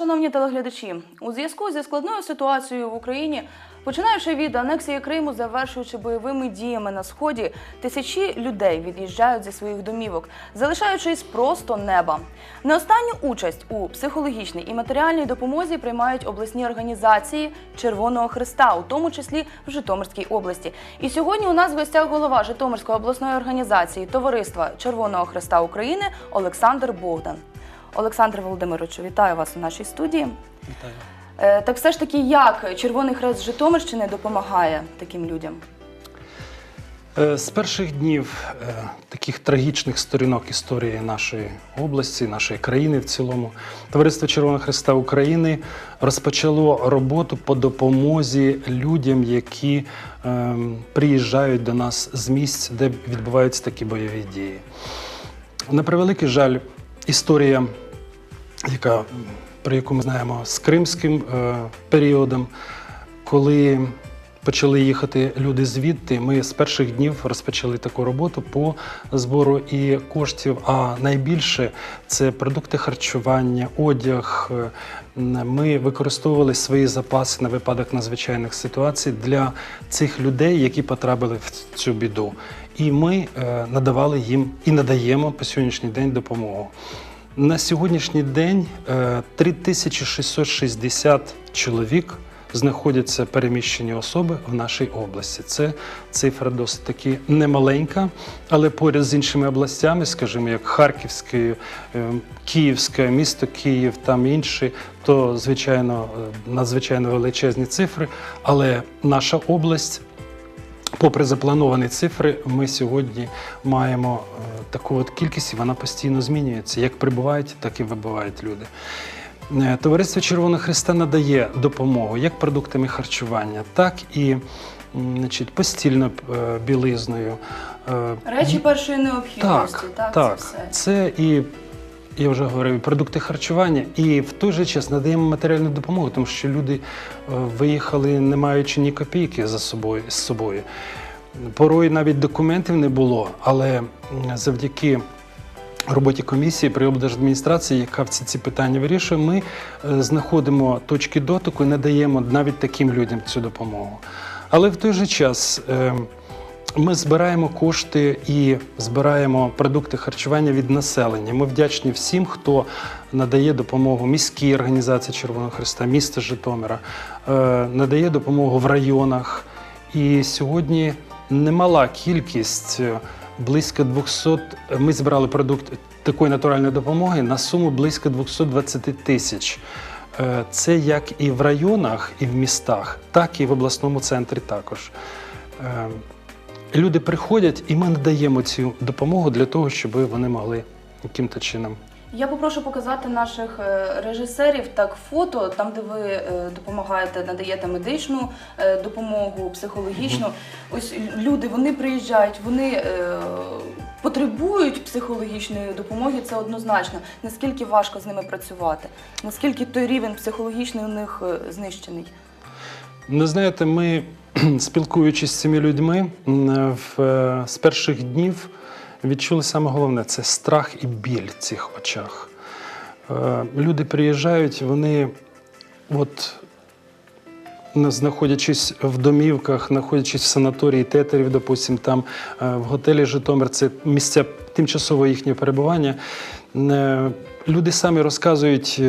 шановні телеглядачі, у зв'язку зі складною ситуацією в Україні, починаючи від анексії Криму, завершуючи бойовими діями на сході, тисячі людей від'їжджають зі своїх домівок, залишаючись просто неба. Не останню участь у психологічній і матеріальній допомозі приймають обласні організації Червоного Христа, у тому числі в Житомирській області. І сьогодні у нас в гостях голова Житомирської обласної організації Товариства Червоного Христа України Олександр Богдан. Олександр Володимировичу, вітаю вас у нашій студії. Вітаю. Е, Так все ж таки, як Червоний Хрест Житомирщини допомагає таким людям? Е, З перших днів е, таких трагічних сторінок історії нашої області, нашої країни в цілому, Товариство Червоного Христа України розпочало роботу по допомозі людям, які е, приїжджають до нас з місць, де відбуваються такі бойові дії. На превеликий жаль, історія, яка, про яку ми знаємо з кримським е, періодом, коли почали їхати люди звідти, ми з перших днів розпочали таку роботу по збору і коштів. А найбільше це продукти харчування, одяг. Е, Ми використовували свої запаси на випадок надзвичайних ситуацій для цих людей, які потрапили в цю біду. І ми е, надавали їм і надаємо по сьогоднішній день допомогу. На сьогоднішній день е, 3660 чоловік знаходяться переміщені особи в нашій області. Це цифра досить таки немаленька, але поряд з іншими областями, скажімо, як Харківською, е, Київська, місто Київ, там інші, то звичайно е, надзвичайно величезні цифри. Але наша область Попри заплановані цифри, ми сьогодні маємо е, таку от кількість, і вона постійно змінюється. Як прибувають, так і вибувають люди. Е, Товариство Червоного Христа надає допомогу як продуктами харчування, так і значить, постільно е, білизною. Речі першої необхідності, так, так, так. це все. Це і я вже говорив, продукти харчування, і в той же час надаємо матеріальну допомогу, тому що люди е, виїхали, не маючи ні копійки за собою з собою. Порой навіть документів не було, але завдяки роботі комісії при облдержадміністрації, яка всі ці питання вирішує, ми е, знаходимо точки дотику і надаємо навіть таким людям цю допомогу. Але в той же час. Ми збираємо кошти і збираємо продукти харчування від населення. Ми вдячні всім, хто надає допомогу міській організації Червоного Христа, міста Житомира, е, надає допомогу в районах. І сьогодні немала кількість, е, близько 200, Ми збирали продукт такої натуральної допомоги на суму близько 220 тисяч. Е, Це як і в районах, і в містах, так і в обласному центрі також. Люди приходять, і ми надаємо цю допомогу для того, щоб вони могли яким-то чином. Я попрошу показати наших е, режисерів так фото, там де ви е, допомагаєте, надаєте медичну е, допомогу, психологічну. Ось люди вони приїжджають, вони потребують психологічної допомоги. Це однозначно. Наскільки важко з ними працювати? Наскільки той рівень психологічний у них знищений? Ну, знаєте, ми, спілкуючись з цими людьми, в, е, з перших днів відчули саме головне це страх і біль в цих очах. Е, Люди приїжджають, вони от. Знаходячись в домівках, знаходячись в санаторії тетерів, допустим, там е, в готелі Житомир, це місця тимчасового їхнього перебування. Люди самі розказують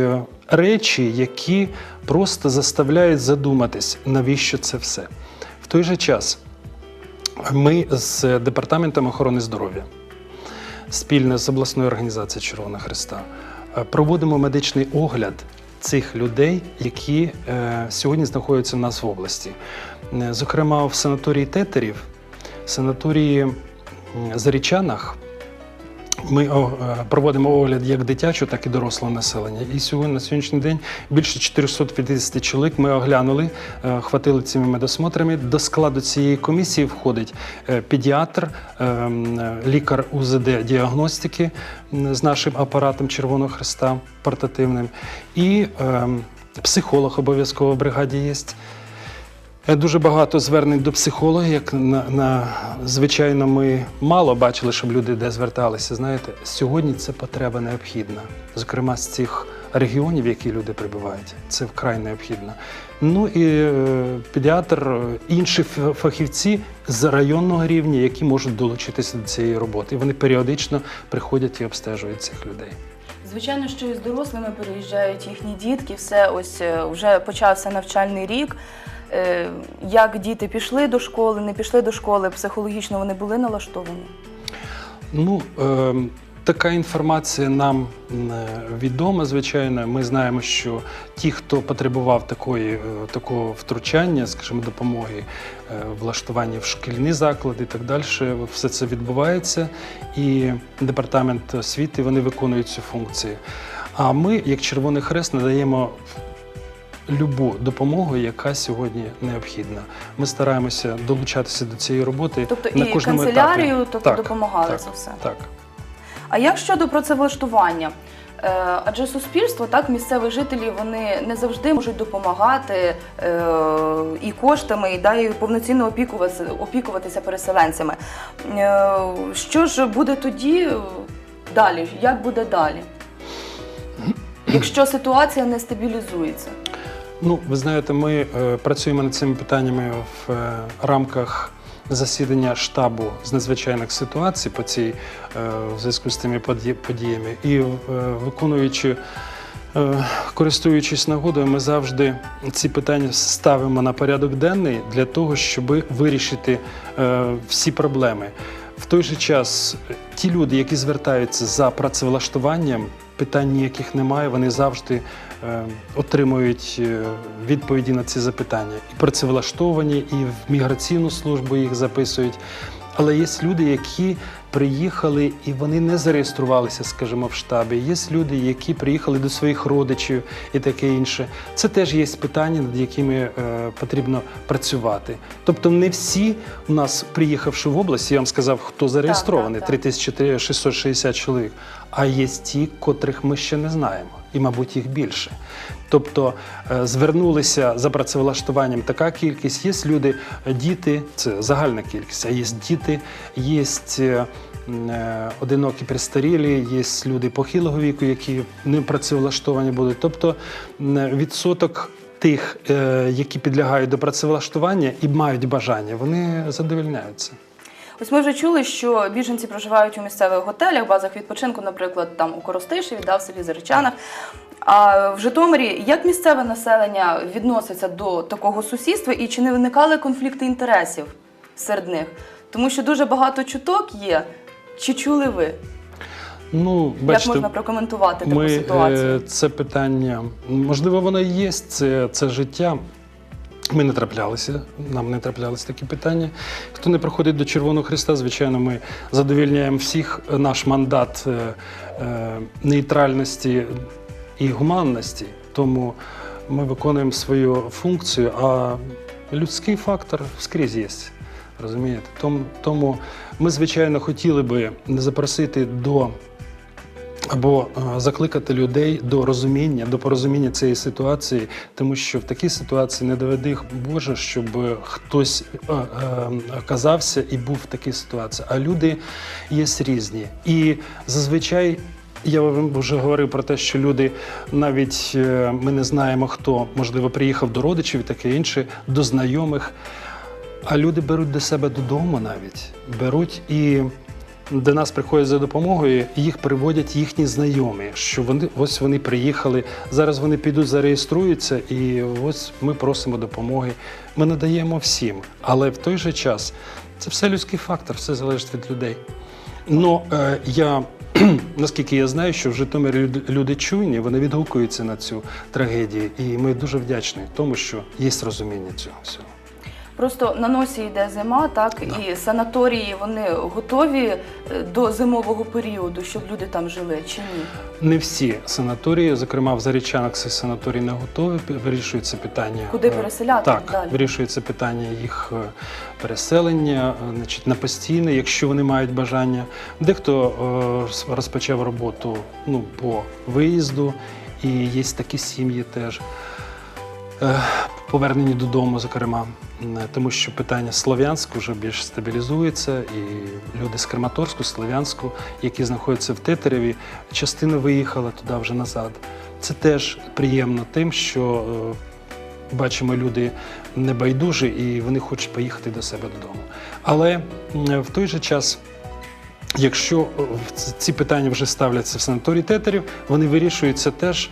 речі, які просто заставляють задуматись, навіщо це все. Той же час ми з департаментом охорони здоров'я спільно з обласною організацією Червоного Христа е, проводимо медичний огляд цих людей, які е, сьогодні знаходяться в нас в області. Е, Зокрема, в санаторії Тетерів, в санаторії Зарічанах. Ми е, проводимо огляд як дитячого, так і дорослого населення. І сьогодні на сьогоднішній день більше 450 чоловік ми оглянули, е, хватили цими медосмотрами. До складу цієї комісії входить е, педіатр, лікар УЗД діагностики з нашим апаратом Червоного Христа портативним, і е, психолог обов'язково в бригаді є. Е, Дуже багато звернень до психолога. Як на, на звичайно, ми мало бачили, щоб люди де зверталися. Знаєте, сьогодні це потреба необхідна. Зокрема, з цих регіонів, які люди прибувають. Це вкрай необхідно. Ну і е, педіатр, е, інші фахівці з районного рівня, які можуть долучитися до цієї роботи. Вони періодично приходять і обстежують цих людей. Звичайно, що і з дорослими переїжджають їхні дітки. Все ось е, вже почався навчальний рік. Е, Як діти пішли до школи, не пішли до школи, психологічно вони були налаштовані. Ну, е, така інформація нам відома, звичайно. Ми знаємо, що ті, хто потребував такої, е, такого втручання, скажімо, допомоги, е, влаштування в шкільні заклади і так далі, все це відбувається. І департамент освіти вони виконують цю функцію. А ми, як Червоний Хрест, надаємо любу допомогу, яка сьогодні необхідна. Ми стараємося долучатися до цієї роботи Тобто на і кожному канцелярію, етапі. тобто Так, допомагали так, це все. Так. А як щодо працевлаштування? Е, Адже суспільство, так, місцеві жителі, вони не завжди можуть допомагати е, і коштами, і да, і повноцінно опікуватися, опікуватися переселенцями. Е, що ж буде тоді е, далі? Як буде далі? Якщо ситуація не стабілізується? Ну, ви знаєте, ми е, працюємо над цими питаннями в е, рамках засідання штабу з надзвичайних ситуацій по цій е, в зв'язку з тими подіями. І е, виконуючи, е, користуючись нагодою, ми завжди ці питання ставимо на порядок денний для того, щоб вирішити е, всі проблеми. В той же час ті люди, які звертаються за працевлаштуванням, питань ніяких немає. Вони завжди отримують е, відповіді на ці запитання. І працевлаштовані, і в міграційну службу їх записують. Але є люди, які приїхали і вони не зареєструвалися, скажімо, в штабі. Є люди, які приїхали до своїх родичів і таке інше. Це теж є питання, над якими е, потрібно працювати. Тобто, не всі у нас, приїхавши в область, я вам сказав, хто зареєстрований, так, так. 3660 чоловік. А є ті, котрих ми ще не знаємо, і, мабуть, їх більше. Тобто е, звернулися за працевлаштуванням така кількість. Є люди, діти, це загальна кількість, а є діти, є е, одинокі престарілі, є люди похилого віку, які не працевлаштовані будуть. Тобто відсоток тих, е, які підлягають до працевлаштування і мають бажання, вони задовільняються. Ось ми вже чули, що біженці проживають у місцевих готелях, базах відпочинку, наприклад, там у Коростишеві, да, в селі Заречанах. А в Житомирі як місцеве населення відноситься до такого сусідства і чи не виникали конфлікти інтересів серед них? Тому що дуже багато чуток є. Чи чули ви? Ну, як можна прокоментувати таку Ми ситуацію? е, це питання, можливо, воно і є, це, це життя. Ми не траплялися, нам не траплялися такі питання. Хто не приходить до Червоного Христа, звичайно, ми задовільняємо всіх. Наш мандат е, е, нейтральності і гуманності. Тому ми виконуємо свою функцію, а людський фактор скрізь є. Розумієте? Тому, ми, звичайно, хотіли би запросити до або е, закликати людей до розуміння, до порозуміння цієї ситуації, тому що в такій ситуації не доведи Боже, щоб хтось е, е, оказався і був в такій ситуації. А люди є різні. І зазвичай. Я вам вже говорив про те, що люди навіть е, ми не знаємо, хто можливо приїхав до родичів і таке інше, до знайомих. А люди беруть до себе додому навіть беруть і до нас приходять за допомогою, їх приводять їхні знайомі, що вони ось вони приїхали. Зараз вони підуть, зареєструються, і ось ми просимо допомоги. Ми надаємо всім, але в той же час це все людський фактор, все залежить від людей. Ну е, я наскільки я знаю, що в Житомирі люди, чуйні, вони відгукуються на цю трагедію, і ми дуже вдячні тому, що є розуміння цього всього. Просто на носі йде зима, так і санаторії вони готові е, до зимового періоду, щоб люди там жили, чи ні? Не всі санаторії, зокрема в Зарічанах, цей санаторій не готові. Вирішується питання Куди е, переселяти Так, далі? вирішується питання їх е, переселення, значить, на постійне, якщо вони мають бажання. Дехто розпочав роботу ну, по виїзду, і є такі сім'ї теж. Е, Повернені додому, зокрема, тому що питання Слов'янську вже більш стабілізується, і люди з Краматорську, Слов'янську, які знаходяться в Тетереві, частина виїхала туди вже назад. Це теж приємно тим, що е, бачимо люди небайдужі і вони хочуть поїхати до себе додому. Але в той же час. Якщо е, ці питання вже ставляться в санаторій тетерів, вони вирішуються теж.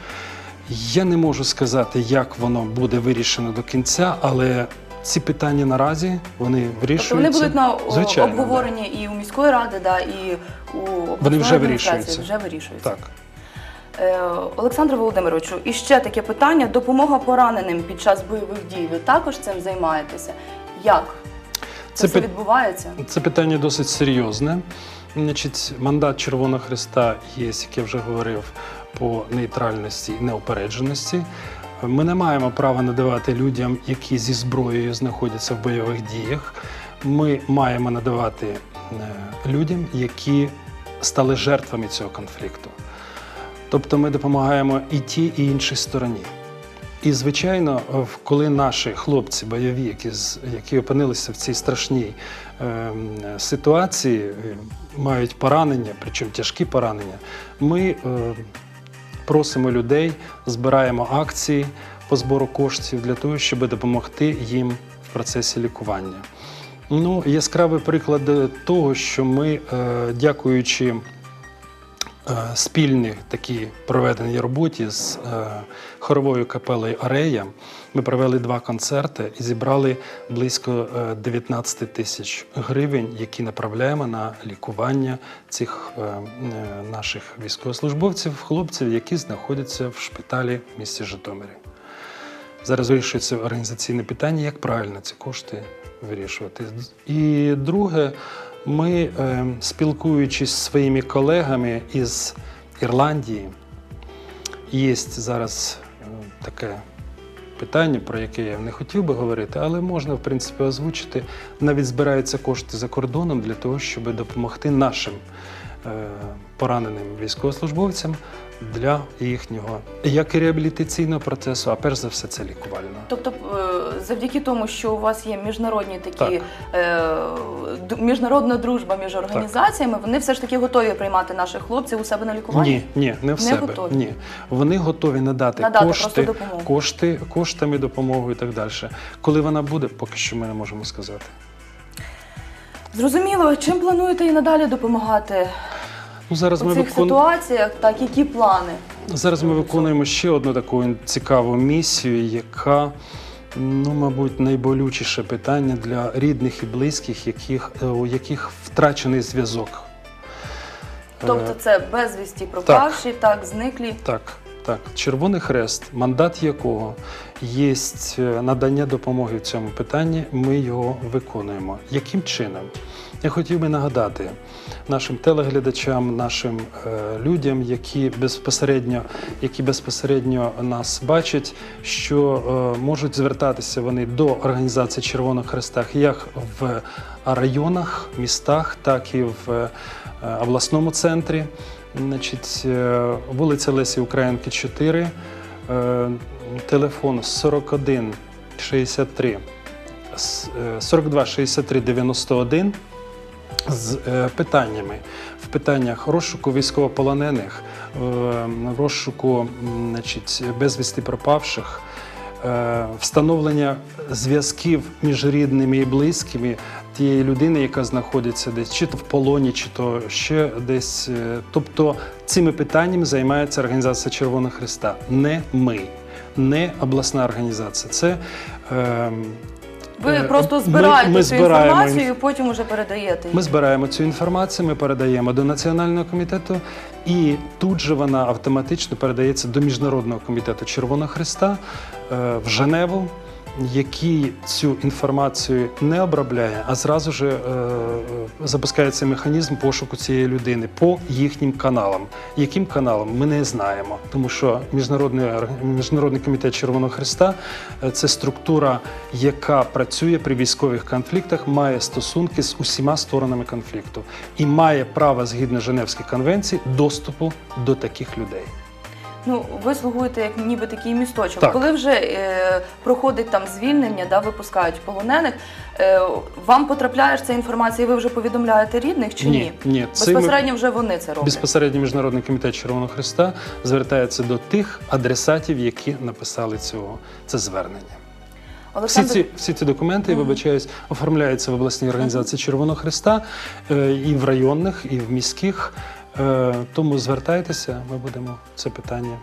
Я не можу сказати, як воно буде вирішено до кінця, але ці питання наразі вони вирішуються. Тобто вони будуть на Звичайно, да. і у міської ради, да, і у обласної вже вирішуються. Вже вирішуються. Так. Е, Олександре Володимировичу, і ще таке питання: допомога пораненим під час бойових дій. Ви також цим займаєтеся? Як це, Це все відбувається? Це питання досить серйозне. Значить, мандат Червоного Христа є, як я вже говорив, по нейтральності і неупередженості. Ми не маємо права надавати людям, які зі зброєю знаходяться в бойових діях. Ми маємо надавати е, людям, які стали жертвами цього конфлікту. Тобто ми допомагаємо і тій, і іншій стороні. І, звичайно, коли наші хлопці бойові, які, які опинилися в цій страшній ем, ситуації, е, мають поранення, причому тяжкі поранення, ми е, просимо людей, збираємо акції по збору коштів для того, щоб допомогти їм в процесі лікування. Ну, яскравий приклад того, що ми, е, дякуючи е, спільній такій проведеній роботі з е, хоровою капелею Арея. Ми провели два концерти і зібрали близько е, 19 тисяч гривень, які направляємо на лікування цих е, е, наших військовослужбовців, хлопців, які знаходяться в шпиталі в місті Житомирі. Зараз вирішується організаційне питання, як правильно ці кошти вирішувати. І друге, ми, е, спілкуючись зі своїми колегами із Ірландії, є зараз е, таке питання, про яке я не хотів би говорити, але можна, в принципі, озвучити. Навіть збираються кошти за кордоном для того, щоб допомогти нашим пораненим військовослужбовцям для їхнього як і реабілітаційного процесу, а перш за все, це лікувального. Тобто, е, завдяки тому, що у вас є міжнародні такі Так. е, міжнародна дружба між організаціями, вони все ж таки готові приймати наших хлопців у себе на лікування? Ні, ні, не в Не себе. готові? Ні. Вони готові надати, Надати кошти, кошти, коштами допомогу і так далі. Коли вона буде, поки що ми не можемо сказати. Зрозуміло, чим плануєте і надалі допомагати Ну, зараз, ми цих викон... ситуаціях? Так, які плани? зараз ми виконуємо ще одну таку цікаву місію, яка, ну, мабуть, найболючіше питання для рідних і близьких, яких, е, у яких втрачений зв'язок. Тобто, Е, це безвісті пропавші, так, зниклі. Так, так. Червоний Хрест, мандат якого є надання допомоги в цьому питанні, ми його виконуємо. Яким чином? Я хотів би нагадати нашим телеглядачам, нашим е, людям, які безпосередньо, які безпосередньо нас бачать, що е, можуть звертатися вони до організації Червоного Хреста як в районах, містах, так і в е, обласному центрі. Значить, е, вулиця Лесі Українки, 4, е, телефон 41 63 е, 42 63 91 з е, питаннями. В питаннях розшуку військовополонених, розшуку значить, безвісти пропавших, встановлення зв'язків між рідними і близькими тієї людини, яка знаходиться десь чи то в полоні, чи то ще десь. Е, Тобто цими питаннями займається організація Червоного Христа, не ми, не обласна організація. Це е, Ви Е, просто збираєте ми цю збираємо інформацію і потім уже передаєте. її. ми збираємо цю інформацію, ми передаємо до національного комітету, і тут же вона автоматично передається до міжнародного комітету Червоного Христа е, в Женеву, який цю інформацію не обробляє, а зразу ж е, запускається механізм пошуку цієї людини по їхнім каналам. Яким каналам ми не знаємо, тому що міжнародний міжнародний комітет Червоного Христа е, це структура, яка працює при військових конфліктах, має стосунки з усіма сторонами конфлікту і має право згідно Женевської конвенції доступу до таких людей. Ну, ви слугуєте як ніби такий місточок. Так. Коли вже е, проходить там звільнення, да, випускають полонених, е, вам потрапляє ж ця інформація, і ви вже повідомляєте рідних чи ні? Ні, ні, Безпосередньо вже вони це роблять. Безпосередньо Міжнародний комітет Червоного Христа звертається до тих адресатів, які написали цього це звернення. Всі ці, всі ці документи, вибачаюсь, оформляються в обласній організації Червоного Христа е, і в районних, і в міських. Е, Тому звертайтеся, ми будемо це питання.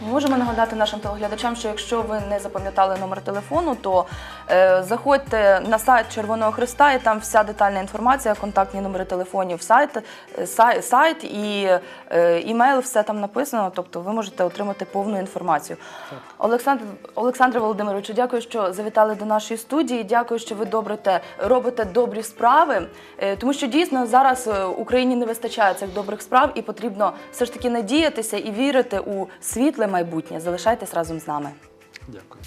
Ми можемо нагадати нашим телеглядачам, що якщо ви не запам'ятали номер телефону, то е, заходьте на сайт Червоного Христа, і там вся детальна інформація, контактні номери телефонів, сайт, е, сай, сайт і е, імейл, все там написано. Тобто ви можете отримати повну інформацію. Олександр Олександре Володимировичу, дякую, що завітали до нашої студії. Дякую, що ви добрите, робите добрі справи. Е, тому що дійсно зараз е, Україні не вистачає цих добрих справ, і потрібно все ж таки надіятися і вірити у світле Здорове майбутнє. Залишайтесь разом з нами. Дякую.